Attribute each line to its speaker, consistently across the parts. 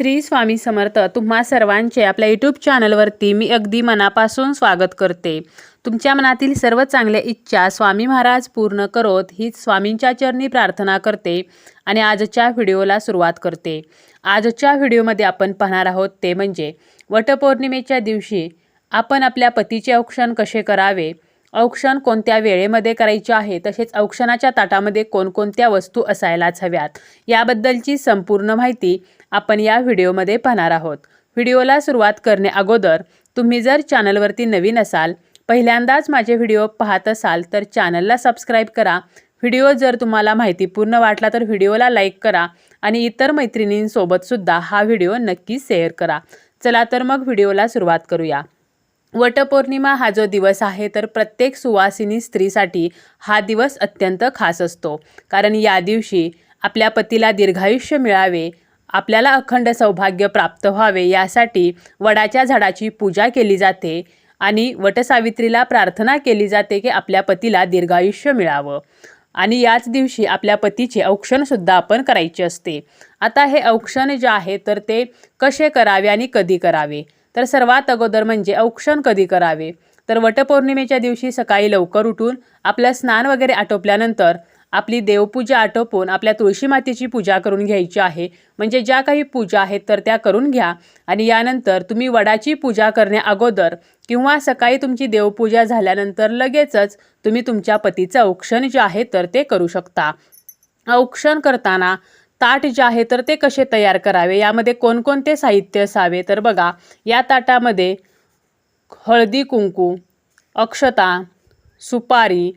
Speaker 1: श्री स्वामी समर्थ तुम्हा सर्वांचे आपल्या यूट्यूब चॅनलवरती मी अगदी मनापासून स्वागत करते. तुमच्या मनातील सर्व चांगल्या इच्छा स्वामी महाराज पूर्ण करोत हीच स्वामींच्या चरणी प्रार्थना करते आणि आजच्या व्हिडिओला सुरुवात करते. आजच्या व्हिडिओमध्ये आपण पाहणार आहोत ते म्हणजे वटपौर्णिमेच्या दिवशी आपण आपल्या पतीचे औक्षण कसे करावे औक्षण कोणत्या वेळेमध्ये करायचे आहे तसेच औक्षणाच्या ताटामध्ये कोणकोणत्या वस्तू असायलाच हव्यात याबद्दलची संपूर्ण माहिती आपण या व्हिडिओमध्ये पाहणार आहोत. व्हिडिओला सुरुवात करणे अगोदर तुम्ही जर चॅनलवरती नवीन असाल पहिल्यांदाच माझे व्हिडिओ पाहत असाल तर चॅनलला सबस्क्राईब करा. व्हिडिओ जर तुम्हाला माहितीपूर्ण वाटला तर व्हिडिओला लाईक करा आणि इतर मैत्रिणींसोबतसुद्धा हा व्हिडिओ नक्की शेअर करा. चला तर मग व्हिडिओला सुरुवात करूया. वटपौर्णिमा हा जो दिवस आहे तर प्रत्येक सुवासिनी स्त्रीसाठी हा दिवस अत्यंत खास असतो. कारण या दिवशी आपल्या पतीला दीर्घायुष्य मिळावे आपल्याला अखंड सौभाग्य प्राप्त व्हावे यासाठी वडाच्या झाडाची पूजा केली जाते आणि वटसावित्रीला प्रार्थना केली जाते की आपल्या पतीला दीर्घायुष्य मिळावं. आणि याच दिवशी आपल्या पतीचे औक्षणसुद्धा आपण करायचे असते. आता हे औक्षण जे आहे तर ते कसे करावे आणि कधी करावे? तर सर्वात अगोदर म्हणजे औक्षण कधी करावे? तर वटपौर्णिमेच्या दिवशी सकाळी लवकर उठून आपलं स्नान वगैरे आटोपल्यानंतर आपली देवपूजा आटोपून आपल्या तुळशी मातेची पूजा करून घ्यायची आहे. म्हणजे ज्या काही पूजा आहेत तर त्या करून घ्या. आणि यानंतर तुम्ही वडाची पूजा करण्या अगोदर किंवा सकाळी तुमची देवपूजा झाल्यानंतर लगेचच तुम्ही तुमच्या पतीचं औक्षण जे आहे तर ते करू शकता. औक्षण करताना ताट जे आहे तर ते कसे तयार करावे? यामध्ये कोणकोणते साहित्य असावे? तर बघा या ताटामध्ये हळदी कुंकू अक्षता सुपारी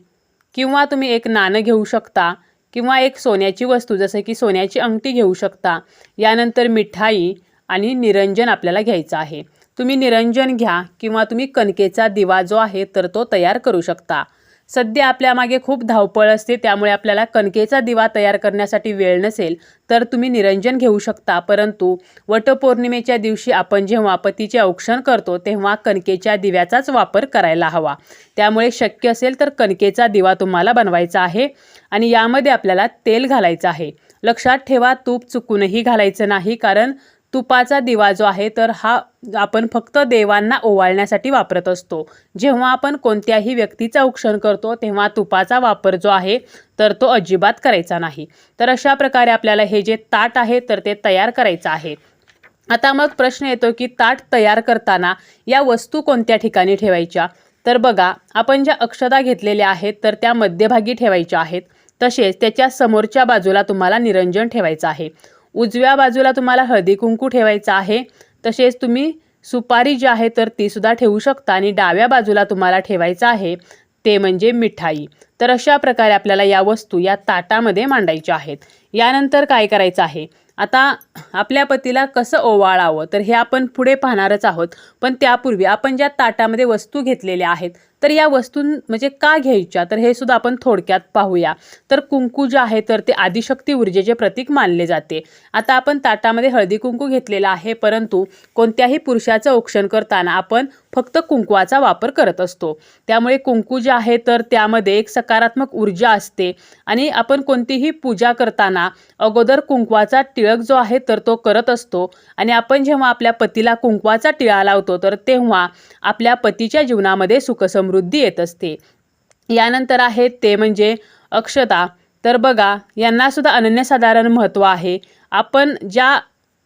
Speaker 1: किंवा तुम्ही एक नाणं घेऊ शकता किंवा एक सोन्याची वस्तू जसं की सोन्याची अंगठी घेऊ शकता. यानंतर मिठाई आणि निरंजन आपल्याला घ्यायचं आहे. तुम्ही निरंजन घ्या किंवा तुम्ही कणकेचा दिवा जो आहे तर तो तयार करू शकता. सध्या आपल्या मागे खूप धावपळ असते त्यामुळे आपल्याला कणकेचा दिवा तयार करण्यासाठी वेळ नसेल तर तुम्ही निरंजन घेऊ शकता. परंतु वटपौर्णिमेच्या दिवशी आपण जेव्हा पतीचे औक्षण करतो तेव्हा कणकेच्या दिव्याचाच वापर करायला हवा. त्यामुळे शक्य असेल तर कणकेचा दिवा तुम्हाला बनवायचा आहे आणि यामध्ये आपल्याला तेल घालायचं आहे. लक्षात ठेवा तूप चुकूनही घालायचं नाही कारण तुपाचा दिवा जो आहे तर हा आपण फक्त देवांना ओवाळण्यासाठी वापरत असतो. जेव्हा आपण कोणत्याही व्यक्तीचं औक्षण करतो तेव्हा तुपाचा वापर जो आहे तर तो अजिबात करायचा नाही. तर अशा प्रकारे आपल्याला हे जे ताट आहे तर ते तयार करायचं आहे. आता मग प्रश्न येतो की ताट तयार करताना या वस्तू कोणत्या ठिकाणी ठेवायच्या? तर बघा आपण ज्या अक्षता घेतलेल्या आहेत तर त्या मध्यभागी ठेवायच्या आहेत. तसेच त्याच्या समोरच्या बाजूला तुम्हाला निरंजन ठेवायचं आहे. उजव्या बाजूला तुम्हाला हळदी कुंकू ठेवायचं आहे. तसेच तुम्ही सुपारी जी आहे तर ती सुद्धा ठेवू शकता आणि डाव्या बाजूला तुम्हाला ठेवायचं आहे ते म्हणजे मिठाई. तर अशा प्रकारे आपल्याला या वस्तू या ताटामध्ये मांडायच्या आहेत. यानंतर काय करायचं आहे? आता आपल्या पतीला कसं ओवाळावं? तर हे आपण पुढे पाहणारच आहोत. पण त्यापूर्वी आपण ज्या ताटामध्ये वस्तू घेतलेल्या आहेत तर या वस्तू म्हणजे का घ्यायच्या? तर हे सुद्धा आपण थोडक्यात पाहूया. तर कुंकू जे आहे तर ते आदिशक्ती ऊर्जेचे प्रतीक मानले जाते. आता आपण ताटामध्ये हळदी कुंकू घेतलेला आहे परंतु कोणत्याही पुरुषाचं औक्षण करताना आपण फक्त कुंकवाचा वापर करत असतो. त्यामुळे कुंकू जे आहे तर त्यामध्ये एक सकारात्मक ऊर्जा असते. आणि आपण कोणतीही पूजा करताना अगोदर कुंकवाचा टिळक जो आहे तर तो करत असतो. आणि आपण जेव्हा आपल्या पतीला कुंकवाचा टिळा लावतो तर तेव्हा आपल्या पतीच्या जीवनामध्ये सुखसमृद्धी वृद्धी येत असते. यानंतर आहे ते म्हणजे अक्षता. तर बघा यांनासुद्धा अनन्यसाधारण महत्त्व आहे. आपण ज्या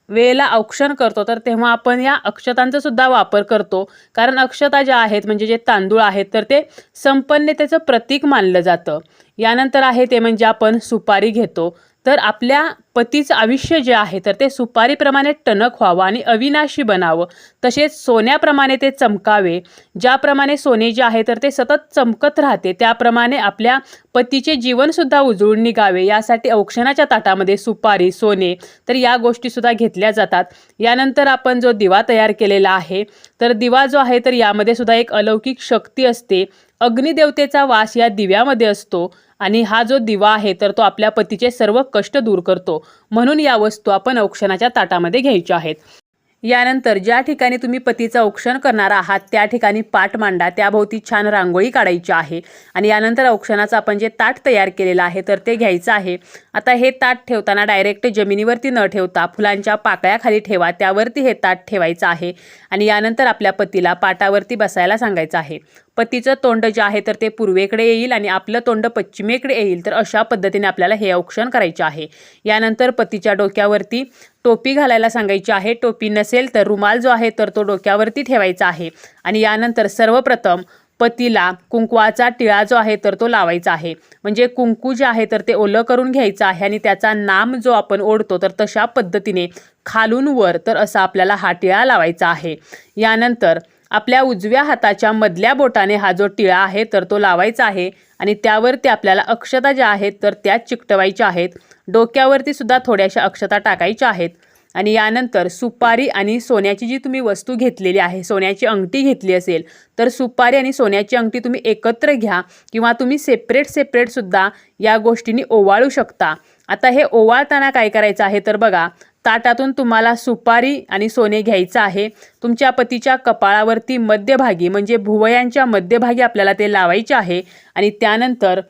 Speaker 1: वेळेला औक्षण करतो तर तेव्हा आपण या अक्षतांचा सुद्धा वापर करतो. कारण अक्षता ज्या आहेत म्हणजे जे तांदूळ आहेत तर ते संपन्नतेचं प्रतीक मानलं जातं. यानंतर आहे ते म्हणजे आपण सुपारी घेतो. तर आपल्या पतीचं आयुष्य जे आहे तर ते सुपारीप्रमाणे टणक व्हावं आणि अविनाशी बनावं. तसेच सोन्याप्रमाणे ते चमकावे. ज्याप्रमाणे सोने जे आहे तर ते सतत चमकत राहते. त्याप्रमाणे आपल्या पतीचे जीवनसुद्धा उजळून निघावे. यासाठी औक्षणाच्या ताटामध्ये सुपारी सोने तर या गोष्टीसुद्धा घेतल्या जातात. यानंतर आपण जो दिवा तयार केलेला आहे तर दिवा जो आहे तर यामध्ये सुद्धा एक अलौकिक शक्ती असते. अग्निदेवतेचा वास या दिव्यामध्ये असतो. आणि हा जो दिवा आहे तर तो आपल्या पतीचे सर्व कष्ट दूर करतो. म्हणून या वस्तू आपण औक्षणाच्या ताटामध्ये घ्यायच्या आहेत. यानंतर ज्या ठिकाणी तुम्ही पतीचं औक्षण करणार आहात त्या ठिकाणी पाठ मांडा. त्याभोवती छान रांगोळी काढायची आहे. आणि यानंतर औक्षणाचं आपण जे ताट तयार केलेलं आहे तर ते घ्यायचं आहे. आता हे ताट ठेवताना डायरेक्ट जमिनीवरती न ठेवता फुलांच्या पाकळ्याखाली ठेवा त्यावरती हे ताट ठेवायचं आहे. आणि यानंतर आपल्या पतीला पाटावरती बसायला सांगायचं आहे. पतीचं तोंड जे आहे तर ते पूर्वेकडे येईल आणि आपलं तोंड पश्चिमेकडे येईल. तर अशा पद्धतीने आपल्याला हे औक्षण करायचे आहे. यानंतर पतीच्या डोक्यावरती टोपी घालायला सांगायची आहे. टोपी नसेल तर रुमाल जो आहे तर तो डोक्यावरती ठेवायचा आहे. आणि यानंतर सर्वप्रथम पतीला कुंकवाचा टिळा जो आहे तर तो लावायचा आहे. म्हणजे कुंकू जे आहे तर ते ओलं करून घ्यायचं आहे आणि त्याचा नाम जो आपण ओढतो तर तशा पद्धतीने खालून वर तर असा आपल्याला हा टिळा लावायचा आहे. यानंतर आपल्या उजव्या हाताच्या मधल्या बोटाने हा जो टिळा आहे तर तो लावायचा आहे आणि त्यावरती आपल्याला अक्षता ज्या आहेत तर त्या चिकटवायच्या आहेत. डोक्यावरती सुद्धा थोड्याशा अक्षता टाकायच्या आहेत. आणि यानंतर सुपारी आणि सोन्याची जी तुम्ही वस्तू घेतलेली आहे सोन्याची अंगठी घेतली असेल तर सुपारी आणि सोन्याची अंगठी तुम्ही एकत्र घ्या किंवा तुम्ही सेपरेट सेपरेटसुद्धा या गोष्टींनी ओवाळू शकता. आता हे ओवाळताना काय करायचं आहे तर बघा ताटातून तुम्हाला सुपारी आणि सोने घ्यायचं आहे. तुमच्या पतीच्या कपाळावरती मध्यभागी म्हणजे भुवयांच्या मध्यभागी आपल्याला ते लावायचे आहे आणि त्यानंतर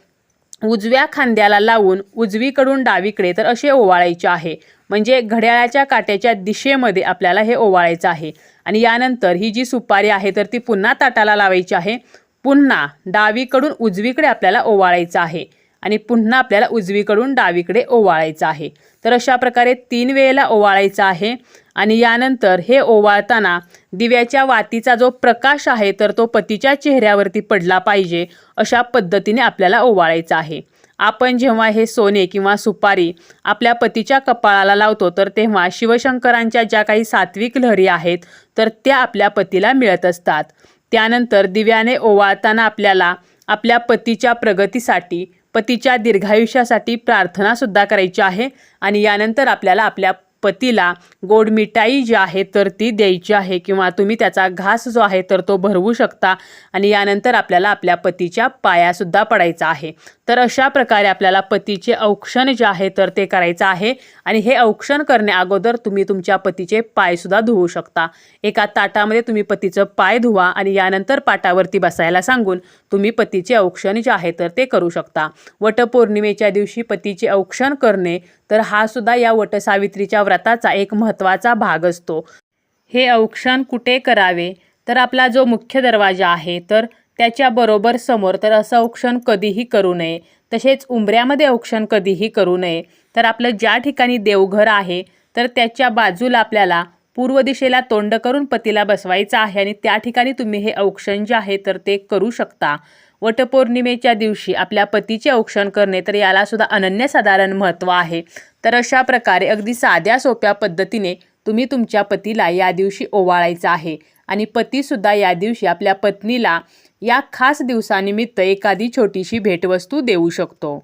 Speaker 1: उजव्या खांद्याला लावून उजवीकडून डावीकडे तर असे ओवाळायचे आहे. म्हणजे घड्याळाच्या काट्याच्या दिशेमध्ये आपल्याला हे ओवाळायचं आहे. आणि यानंतर ही जी सुपारी आहे तर ती पुन्हा ताटाला लावायची आहे. पुन्हा डावीकडून उजवीकडे आपल्याला ओवाळायचं आहे. आणि पुन्हा आपल्याला उजवीकडून डावीकडे ओवाळायचं आहे. तर अशा प्रकारे तीन वेळेला ओवाळायचं आहे. आणि यानंतर हे ओवाळताना दिव्याच्या वातीचा जो प्रकाश आहे तर तो पतीच्या चेहऱ्यावरती पडला पाहिजे अशा पद्धतीने आपल्याला ओवाळायचं आहे. आपण जेव्हा हे सोने किंवा सुपारी आपल्या पतीच्या कपाळाला लावतो तर तेव्हा शिवशंकरांच्या ज्या काही सात्विक लहरी आहेत तर त्या आपल्या पतीला मिळत असतात. त्यानंतर दिव्याने ओवाळताना आपल्याला आपल्या पतीच्या प्रगतीसाठी पतीच्या दीर्घायुष्यासाठी प्रार्थनासुद्धा करायची आहे आणि यानंतर आपल्याला आपल्या पतीला गोड मिठाई जी आहे तर ती द्यायची आहे किंवा तुम्ही त्याचा घास जो आहे तर तो भरवू शकता. आणि यानंतर आपल्याला आपल्या पतीच्या पायासुद्धा पडायचा आहे. तर अशा प्रकारे आपल्याला पतीचे औक्षण जे आहे तर ते करायचं आहे. आणि हे औक्षण करण्या अगोदर तुम्ही तुमच्या पतीचे पायसुद्धा धुवू शकता. एका ताटामध्ये तुम्ही पतीचं पाय धुवा आणि यानंतर पाटावरती बसायला सांगून तुम्ही पतीचे औक्षण जे आहे तर ते करू शकता. वटपौर्णिमेच्या दिवशी पतीचे औक्षण करणे तर हा सुद्धा या वटसावित्रीच्या व्रताचा एक महत्त्वाचा भाग असतो. हे औक्षण कुठे करावे? तर आपला जो मुख्य दरवाजा आहे तर त्याच्याबरोबर समोर तर असं औक्षण कधीही करू नये. तसेच उंबऱ्यामध्ये औक्षण कधीही करू नये. तर आपलं ज्या ठिकाणी देवघर आहे तर त्याच्या बाजूला आपल्याला पूर्व दिशेला तोंड करून पतीला बसवायचं आहे आणि त्या ठिकाणी तुम्ही हे औक्षण जे आहे तर ते करू शकता. वटपौर्णिमेच्या दिवशी आपल्या पतीचे औक्षण करणे तर याला सुद्धा अनन्यसाधारण महत्त्व आहे. तर अशा प्रकारे अगदी साध्या सोप्या पद्धतीने तुम्ही तुमच्या पतीला या दिवशी ओवाळायचं आहे. आणि पतीसुद्धा या दिवशी आपल्या पत्नीला या खास दिवसानिमित्त एखादी छोटीशी भेटवस्तू देऊ शकतो.